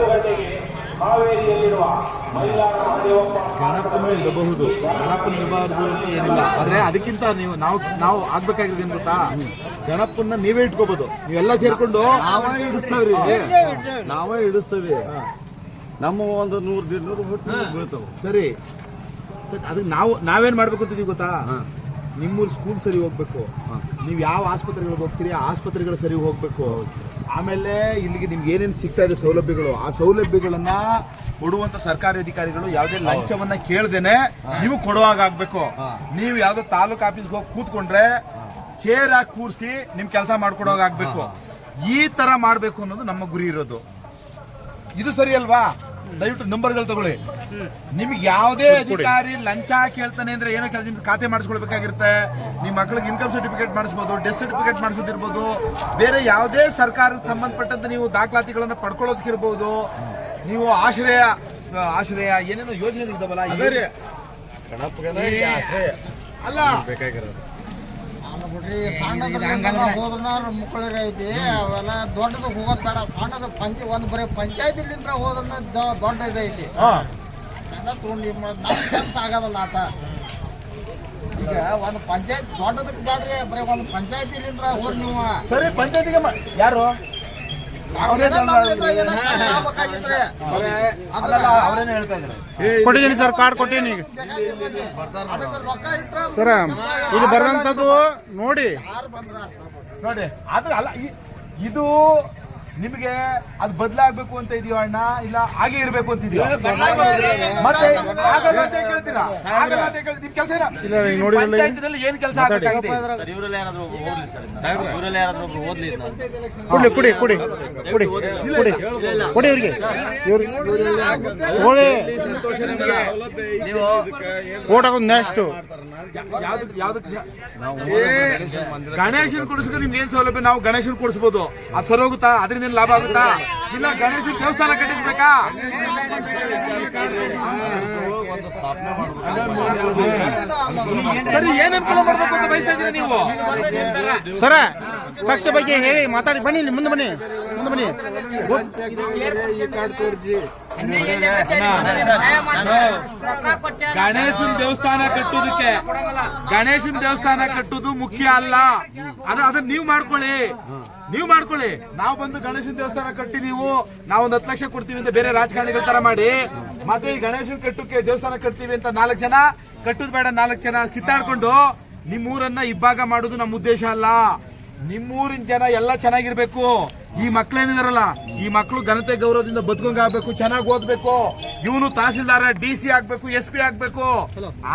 ಹತ್ತು ಗಂಟೆಗೆ ಹಾವೇರಿಯಲ್ಲಿರುವ ಇಡಬಹುದು ಗಣಪನ ಇಡಬಾರ್ದು ಅಂತ ಏನಿಲ್ಲ. ಆದ್ರೆ ಅದಕ್ಕಿಂತ ನೀವು ನಾವು ನಾವು ಆಗ್ಬೇಕಾಗಿದೆ ಏನ್ ಗೊತ್ತಾ? ಗಣಪನ್ನ ನೀವೇ ಇಟ್ಕೋಬಹುದು ನೀವೆಲ್ಲ ಸೇರ್ಕೊಂಡು ನಾವೇ ಇಡಿಸ್ತೇವ್ರಿ ನಾವೇ ಇಡಿಸ್ತೇವೆ. ನಮ್ಮ ಒಂದು ನೂರು ನೂರು ಬಿಟ್ಟು ಬೀಳ್ತಾವ. ಸರಿ. ಸರಿ ಅದಕ್ಕೆ ನಾವು ನಾವೇನ್ ಮಾಡ್ಬೇಕು ಅಂತಿದೀವಿ ಗೊತ್ತಾ ನಿಮ್ಮೂರು ಸ್ಕೂಲ್ ಸರಿ ಹೋಗ್ಬೇಕು. ನೀವು ಯಾವ ಆಸ್ಪತ್ರೆಗಳಿಗೆ ಹೋಗ್ತೀರಿ ಆ ಆಸ್ಪತ್ರೆಗಳು ಸರಿ ಹೋಗ್ಬೇಕು. ಆಮೇಲೆ ಇಲ್ಲಿಗೆ ನಿಮ್ಗೆ ಏನೇನು ಸಿಗ್ತಾ ಇದೆ ಸೌಲಭ್ಯಗಳು? ಆ ಸೌಲಭ್ಯಗಳನ್ನ ಕೊಡುವಂತ ಸರ್ಕಾರಿ ಅಧಿಕಾರಿಗಳು ಯಾವುದೇ ಲಂಚವನ್ನ ಕೇಳ್ದೇನೆ ನೀವು ಕೊಡುವಾಗ ಆಗ್ಬೇಕು. ನೀವು ಯಾವ್ದೋ ತಾಲೂಕ್ ಆಫೀಸ್ಗೆ ಹೋಗಿ ಕೂತ್ಕೊಂಡ್ರೆ ಚೇರ್ ಹಾಕಿ ಕೂರಿಸಿ ನಿಮ್ ಕೆಲಸ ಮಾಡ್ಕೊಡೋವಾಗ ಆಗ್ಬೇಕು. ಈ ತರ ಮಾಡ್ಬೇಕು ಅನ್ನೋದು ನಮ್ಮ ಗುರಿ ಇರೋದು. ಇದು ಸರಿ ಅಲ್ವಾ? ದಯವಿಟ್ಟು ನಂಬರ್ಗಳು ತಗೊಳ್ಳಿ. ನಿಮ್ಗೆ ಯಾವುದೇ ಅಧಿಕಾರಿ ಲಂಚ ಕೇಳ್ತಾನೆ ಅಂದ್ರೆ ಏನೋ ಕೆಲಸ ಖಾತೆ ಮಾಡಿಸ್ಕೊಳ್ಬೇಕಾಗಿರುತ್ತೆ. ನಿಮ್ಮ ಮಕ್ಕಳಿಗೆ ಇನ್ಕಮ್ ಸರ್ಟಿಫಿಕೇಟ್ ಮಾಡಿಸ್ಬೋದು ಡೆತ್ ಸರ್ಟಿಫಿಕೇಟ್ ಮಾಡಿಸೋದಿರ್ಬೋದು ಬೇರೆ ಯಾವುದೇ ಸರ್ಕಾರದ ಸಂಬಂಧಪಟ್ಟಂತೆ ನೀವು ದಾಖಲಾತಿಗಳನ್ನ ಪಡ್ಕೊಳ್ಳೋದಕ್ಕಿರ್ಬೋದು. ನೀವು ಆಶ್ರಯ ಆಶ್ರಯ ಏನೇನೋ ಯೋಜನೆಗಳಿದ್ದಾವಲ್ಲ ಈ- ಅಲ್ಲ. ಬೇಕಾಗಿರೋದು. ಅಲ್ಲ ಬಿಡ್ರಿ ಸಣ್ಣದ ಹೋದ್ರ ಮುಕ್ಕಳಿಗೆ ಐತಿ ಅವೆಲ್ಲ ದೊಡ್ಡದು ಹೋಗೋದ್ ಬೇಡ. ಸಣ್ಣದ ಪಂಚ ಒಂದ್ ಬರೀ ಪಂಚಾಯತಿಲಿಂದ ಹೋದ್ರ ದೊಡ್ಡ ಇದೈತಿ. ತಗೊಂಡು ಏನ್ ಮಾಡೋದು ನಮ್ ಕೆಲ್ಸ ಆಗೋದಲ್ಲ ಆಟ. ಈಗ ಒಂದು ಪಂಚಾಯತ್ ದೊಡ್ಡದಕ್ಕೆ ಬೇಡ್ರಿ ಬರೀ ಒಂದು ಪಂಚಾಯತಿಲಿಂದ ಹೋದ್ ನೀವು. ಸರಿ ಪಂಚಾಯತಿಗೆ ಯಾರು? ಕೊಟ್ಟಿದ್ದೀನಿ ಸರ್ ಕಾರ್ಡ್ ಕೊಟ್ಟಿದ್ದೀನಿ ಸರ ಇದು ಬರದಂತದ್ದು ನೋಡಿ. ನೋಡಿ ಅದು ಅಲ್ಲ ಇದು ನಿಮಗೆ ಅದು ಬದಲಾಗಬೇಕು ಅಂತ ಇದೆಯೋ ಅಣ್ಣ ಇಲ್ಲ ಹಾಗೆ ಇರಬೇಕು ಅಂತ ಇದೆಯೋ? ಮತ್ತೆ ಆಗಲ್ಲ ಅಂತ ಕೇಳ್ತೀರಾ? ಆಗಲ್ಲ ಅಂತ ಕೇಳ್ತೀರಾ ನಿಮ್ ಕೆಲಸ? ಪಂಚಾಯತಿನಲ್ಲಿ ಏನ್ ಕೆಲಸ ಆಗಬೇಕಾಗಿದೆ ಸರ್ ಇವರೆಲ್ಲ ಯಾರಾದ್ರೂ ಒಬ್ರು ಓದ್ಲಿ ಸರ್ ಇವರೆಲ್ಲ ಯಾರಾದ್ರೂ ಓದ್ಲಿ ಕುಡಿ ಕುಡಿ ಕುಡಿ ಕುಡಿ ಕುಡಿ ಕೊಡಿ ಇವ್ರಿಗೆ. ಇವ್ರಿಗೆ ನೀವು ಓಟ್ ಹಾಕೋದು ನೆಕ್ಸ್ಟ್ ಗಣೇಶನ್ ಕೊಡಿಸ್ಕೊ ನಿಮ್ಗೆ ಏನ್ ಸೌಲಭ್ಯ? ನಾವು ಗಣೇಶನ್ ಕೊಡಿಸ್ಬೋದು. ಅದು ಸರಿ ಹೋಗುತ್ತಾ? ಅದರಿಂದ ಏನ್ ಲಾಭ ಆಗುತ್ತಾ? ಇಲ್ಲ ಗಣೇಶನ್ ದೇವಸ್ಥಾನ ಕಟ್ಟಿಸ್ಬೇಕಾ? ಸರಿ ಏನ್ ಅನುಕೂಲ ಮಾಡ್ಬೇಕು ಅಂತ ಬಯಸ್ತಾ ಇದೀರಾ ನೀವು? ಸರ ಪಕ್ಷ ಬಗ್ಗೆ ಹೇಳಿ ಮಾತಾಡಿ ಬನ್ನಿ ಮುಂದೆ ಬನ್ನಿ ಮುಂದೆ ಬನ್ನಿ. ಗಣೇಶನ್ ದೇವಸ್ಥಾನ ಕಟ್ಟುದಕ್ಕೆ ಗಣೇಶನ್ ದೇವಸ್ಥಾನ ಕಟ್ಟುದು ಮುಖ್ಯ ಅಲ್ಲ ಅದ್ರ ಅದನ್ನ ನೀವ್ ಮಾಡ್ಕೊಳ್ಳಿ ನೀವ್ ಮಾಡ್ಕೊಳ್ಳಿ ನಾವು ಬಂದು ಗಣೇಶನ್ ದೇವಸ್ಥಾನ ಕಟ್ಟಿ ನೀವು ನಾವು ಒಂದ್ ಹತ್ತು ಲಕ್ಷ ಕೊಡ್ತೀವಿ ಅಂತ ಬೇರೆ ರಾಜಕಾರಣಿಗಳ ತರ ಮಾಡಿ ಮತ್ತೆ ಈ ಗಣೇಶನ್ ಕಟ್ಟುಕ್ಕೆ ದೇವಸ್ಥಾನ ಕಟ್ತೀವಿ ಅಂತ ನಾಲ್ಕು ಜನ ಕಟ್ಟುದ್ ಬೇಡ ನಾಲ್ಕು ಜನ ಕಿತ್ತಾಡ್ಕೊಂಡು ನಿಮ್ಮೂರನ್ನ ಇಬ್ಬಾಗ ಮಾಡುದು ನಮ್ಮ ಉದ್ದೇಶ ಅಲ್ಲ ನಿಮ್ಮೂರಿನ ಜನ ಎಲ್ಲ ಚೆನ್ನಾಗಿರ್ಬೇಕು. ಈ ಮಕ್ಳೇನಿದಾರಲ್ಲ ಈ ಮಕ್ಕಳು ಘನತೆ ಗೌರವದಿಂದ ಬದುಕಂಗ ಆಗ್ಬೇಕು ಚೆನ್ನಾಗಿ ಓದ್ಬೇಕು. ಇವನು ತಹಸೀಲ್ದಾರ ಡಿ ಸಿ ಆಗ್ಬೇಕು ಎಸ್ ಪಿ ಆಗ್ಬೇಕು.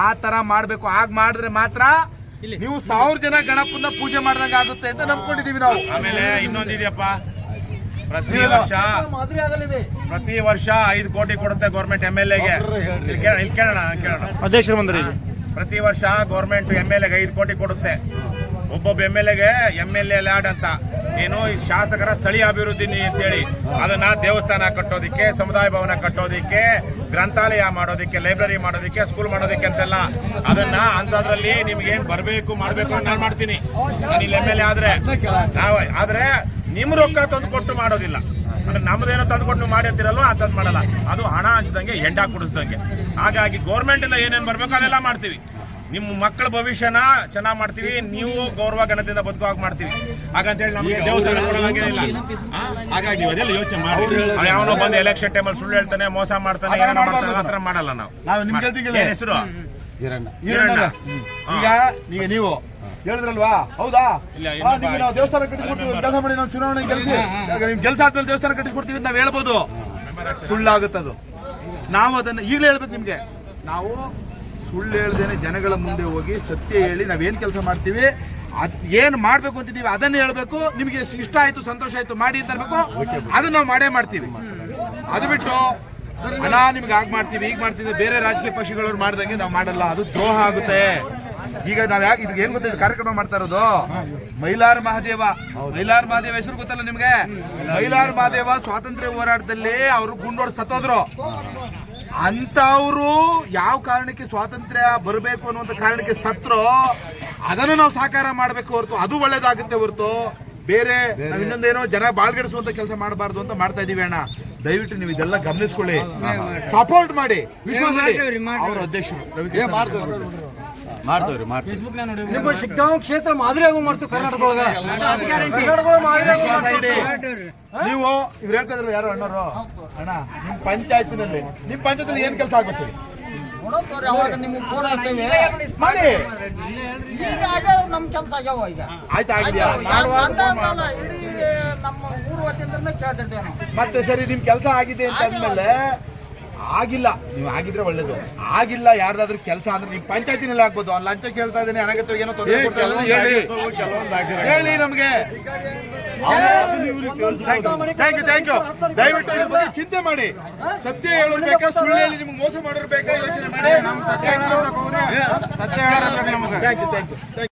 ಆ ತರ ಮಾಡ್ಬೇಕು. ಆಗ ಮಾಡಿದ್ರೆ ಮಾತ್ರ ನೀವು ಸಾವಿರ ಜನ ಗಣಪನ ಪೂಜೆ ಮಾಡ್ದಂಗ ಆಗುತ್ತೆ ಅಂತ ನಂಬ್ಕೊಂಡಿದೀವಿ ನಾವು. ಆಮೇಲೆ ಇನ್ನೊಂದಿದೆಯಪ್ಪ ಪ್ರತಿ ವರ್ಷ ಪ್ರತಿ ವರ್ಷ ಐದು ಕೋಟಿ ಕೊಡುತ್ತೆ ಗೌರ್ಮೆಂಟ್ ಎಂ ಎಲ್ ಎಗೆ ಇಲ್ಲಿ ಕೇಳೋಣ ಇಲ್ಲಿ ಕೇಳೋಣ ಪ್ರತಿ ವರ್ಷ ಗೌರ್ಮೆಂಟ್ ಎಂ ಎಲ್ ಎಗೆ ಐದು ಕೋಟಿ ಕೊಡುತ್ತೆ. ಒಬ್ಬೊಬ್ಬ ಎಂ ಎಲ್ ಎಗೆ ಎಂ ಎಲ್ ಎ ಲ್ಯಾಡ್ ಅಂತ. ಏನು ಶಾಸಕರ ಸ್ಥಳೀಯ ಅಭಿವೃದ್ಧಿ ಅಂತೇಳಿ ಅದನ್ನ ದೇವಸ್ಥಾನ ಕಟ್ಟೋದಿಕ್ಕೆ, ಸಮುದಾಯ ಭವನ ಕಟ್ಟೋದಿಕ್ಕೆ, ಗ್ರಂಥಾಲಯ ಮಾಡೋದಿಕ್ಕೆ, ಲೈಬ್ರರಿ ಮಾಡೋದಿಕ್ಕೆ, ಸ್ಕೂಲ್ ಮಾಡೋದಿಕ್ಕೆ ಅಂತೆಲ್ಲ ಅದನ್ನ ಅಂತದ್ರಲ್ಲಿ ನಿಮ್ಗೆ ಏನ್ ಬರಬೇಕು, ಮಾಡ್ಬೇಕು ಅಂತ ನಾನು ಮಾಡ್ತೀನಿ. ನಾನು ಇಲ್ಲಿ ಎಂ ಎಲ್ ಎ ಆದ್ರೆ. ನಾವು ಆದ್ರೆ ನಿಮ್ ರೊಕ್ಕ ತಂದು ಕೊಟ್ಟು ಮಾಡೋದಿಲ್ಲ. ಅಂದ್ರೆ ನಮ್ದೇನೋ ತಂದು ಕೊಟ್ಟು ಮಾಡಿ ಅಂತದ್ ಮಾಡಲ್ಲ. ಅದು ಹಣ ಹಂಚ್ದಂಗೆ, ಎಂಡ ಕುಡಿಸ್ದಂಗೆ. ಹಾಗಾಗಿ ಗೌರ್ಮೆಂಟ್ ಇಂದ ಏನೇನ್ ಬರ್ಬೇಕು ಅದೆಲ್ಲ ಮಾಡ್ತೀವಿ. ನಿಮ್ಮ ಮಕ್ಕಳ ಭವಿಷ್ಯನ ಚೆನ್ನಾಗಿ ಮಾಡ್ತೀವಿ ನೀವು ಗೌರವ ಘನತೆಯಿಂದ ಬದುಕುವಾಗ ಮಾಡ್ತೀವಿ. ಹಾಗಂತೇಳಿ ನಮಗೆ ದೇವಸ್ಥಾನ ಕೊಡೋದಾಗಿಲ್ಲ ಆ? ಹಾಗಾಗಿ ನೀವು ಅದೆಲ್ಲ ಯೋಚನೆ ಮಾಡಿ. ಯಾವನೋ ಬಂದು ಎಲೆಕ್ಷನ್ ಟೈಮಲ್ಲಿ ಸುಳ್ಳು ಹೇಳ್ತಾನೆ ಮೋಸ ಮಾಡ್ತಾನೆ ಏನೋ ಮಾಡ್ತಾನೆ. ಆ ಥರ ಮಾಡಲ್ಲ ನಾವು. ನಾವು ನಿಮ್ ಗೆಲ್ತಿಗೆಲ್ಲ- ಏನ್ ಹೆಸರು. ಈಗ ಈಗ ನೀವು ಹೇಳಿದ್ರಲ್ವಾ? ಹೌದಾ? ನಿಮ್ಗೆ ನಾವು ದೇವಸ್ಥಾನ ಕಟ್ಟಿಸ್ಕೊಡ್ತೀವಿ ಕೆಲಸ ಮಾಡಿ ನಾವು ಚುನಾವಣೆ ಗೆಲ್ಸಿ. ನಿಮ್ಗೆ ನಿಮ್ ಕೆಲಸ ಆದ್ಮೇಲೆ ದೇವಸ್ಥಾನ ಕಟ್ಟಿಸ್ಕೊಡ್ತೀವಿ ಅಂತ ನಾವು ಹೇಳ್ಬೋದು. ಸುಳ್ಳಾಗುತ್ತದು. ನಾವು ಅದನ್ನ ಈಗಲೇ ಹೇಳ್ಬೇಕು ನಿಮ್ಗೆ. ನಾವು ಸುಳ್ಳು ಹೇಳ್ದೇನೆ ಜನಗಳ ಮುಂದೆ ಹೋಗಿ ಸತ್ಯ ಹೇಳಿ ನಾವೇನು ಕೆಲಸ ಮಾಡ್ತೀವಿ? ಅದ್ ಏನು ಮಾಡ್ಬೇಕು ಅಂತಿದ್ದೀವಿ ಅದನ್ನ ಹೇಳಬೇಕು. ನಿಮಗೆ ಇಷ್ಟ ಆಯ್ತು, ಸಂತೋಷ ಆಯ್ತು, ಮಾಡಿ ಅಂತ ಅದನ್ನು ಅದನ್ನ ನಾವು ಮಾಡೇ ಮಾಡ್ತೀವಿ. ಅದು ಬಿಟ್ಟು ಹಣ ನಿಮ್ಗೆ ಆಗ ಮಾಡ್ತೀವಿ ಈಗ ಮಾಡ್ತೀವಿ, ಬೇರೆ ರಾಜಕೀಯ ಪಕ್ಷಗಳವ್ರು ಮಾಡ್ದಂಗೆ ನಾವು ಮಾಡಲ್ಲ. ಅದು ದ್ರೋಹ ಆಗುತ್ತೆ. ಈಗ ನಾವ್ ಯಾಕೆ ಇದಕ್ಕೆ ಏನ್ ಗೊತ್ತಿದೆ ಕಾರ್ಯಕ್ರಮ ಮಾಡ್ತಾ ಇರೋದು? ಮೈಲಾರ್ ಮಹಾದೇವ. ಮೈಲಾರ್ ಮಹಾದೇವ ಹೆಸರು ಗೊತ್ತಲ್ಲ ನಿಮ್ಗೆ? ಮೈಲಾರ್ ಮಹಾದೇವ ಸ್ವಾತಂತ್ರ್ಯ ಹೋರಾಟದಲ್ಲಿ ಅವರು ಗುಂಡೋಡ್ ಸತ್ತೋದ್ರು. ಅಂತವ್ರು ಯಾವ ಕಾರಣಕ್ಕೆ ಸ್ವಾತಂತ್ರ್ಯ ಬರಬೇಕು ಅನ್ನುವಂತ ಕಾರಣಕ್ಕೆ ಸತ್ರೋ ಅದನ್ನು ನಾವು ಸಾಕಾರ ಮಾಡಬೇಕು ಹೊರತು ಅದು ಒಳ್ಳೇದಾಗುತ್ತೆ ಹೊರತು. ಬೇರೆ ಇನ್ನೊಂದೇನೋ ಜನ ಬಾಳ್ಗಡಿಸುವಂತ ಕೆಲಸ ಮಾಡಬಾರ್ದು ಅಂತ ಮಾಡ್ತಾ ಇದೀವಿ ಅಣ್ಣ. ದಯವಿಟ್ಟು ನೀವು ಇದೆಲ್ಲ ಗಮನಿಸ್ಕೊಳ್ಳಿ. ಸಪೋರ್ಟ್ ಮಾಡಿ. ವಿಶ್ವಾಸ ಅವ್ರ ಅಧ್ಯಕ್ಷರು. ಮಾಡ್ತೇವ್ರಿ ಮಾಡ್ತೀವಿ ನಿಮ್ಮ ಶಿಗ್ಗಾಂವ್ ಕ್ಷೇತ್ರ ಮಾದರಿ ಆಗೋ ಮಾಡ್ತೀವಿ ಕರ್ನಾಟಕ ಒಳಗ ಕರ್ನಾಟಕ ಒಳಗ ಮಾದರಿ ಆಗೋ ಮಾಡ್ತೀವಿ. ನೀವು ಇವ್ರು ಹೇಳ್ತಿದ್ರು ಯಾರು ಅಣ್ಣರು ಅಣ್ಣ ನಿಮ್ ಪಂಚಾಯತಿನಲ್ಲಿ ನಿಮ್ ಪಂಚಾಯತಿನಲ್ಲಿ ಏನ್ ಕೆಲಸ ಆಗುತ್ತೆ ನೋಡೋದ್ರಿ ಅವಾಗ ನಿಮ್ಗೆ ಫೋನ್ ಹಚ್ತೇವೆ. ಮಾಡಿ ನಮ್ ಕೆಲಸ ಆಗ್ಯಾವ ಈಗ. ಆಯ್ತಾ ಆಗಿದ್ಯಾ? ನಮ್ಮ ಊರ್ ವತಿಯಿಂದನೇ ಕೇಳ್ತಿರ್ತೇವೆ ಮತ್ತೆ ಸರಿ ನಿಮ್ ಕೆಲಸ ಆಗಿದೆ ಅಂತ ಅಂದ್ಮೇಲೆ ಆಗಿಲ್ಲ. ನೀವು ಆಗಿದ್ರೆ ಒಳ್ಳೇದು. ಆಗಿಲ್ಲ ಯಾರ್ದಾದ್ರೂ ಕೆಲಸ ಅಂದ್ರೆ ನಿಮ್ ಪಂಚಾಯತಿನಲ್ಲಿ ಆಗ್ಬೋದು. ಅವ್ನು ಲಂಚ ಕೇಳ್ತಾ ಇದ್ದೀನಿ ಅನಗತ್ಯ ಏನೋ ತೊಂದರೆ ಕೊಡ್ತಾ ಇದ್ದಾನೆ. ಅಂತ ಹೇಳಿ. ಹೇಳಿ ನಮ್ಗೆ. ದಯವಿಟ್ಟು ಬಗ್ಗೆ ಚಿಂತೆ ಮಾಡಿ. ಸತ್ಯ ಹೇಳಬೇಕಾ ಬೇಕಾ ಸುಳ್ಳು ಹೇಳಿ ನಿಮ್ಗೆ ಮೋಸ ಮಾಡಿರ್ಬೇಕಾ ಯೋಚನೆ ಮಾಡಿ. ಸತ್ಯ ಹೇಳೋರು ಬೇಕು ಅವ್ರೆ. ಸತ್ಯ ಹೇಳೋರು ಬೇಕು ನಮ್ಗೆ? Thank you thank you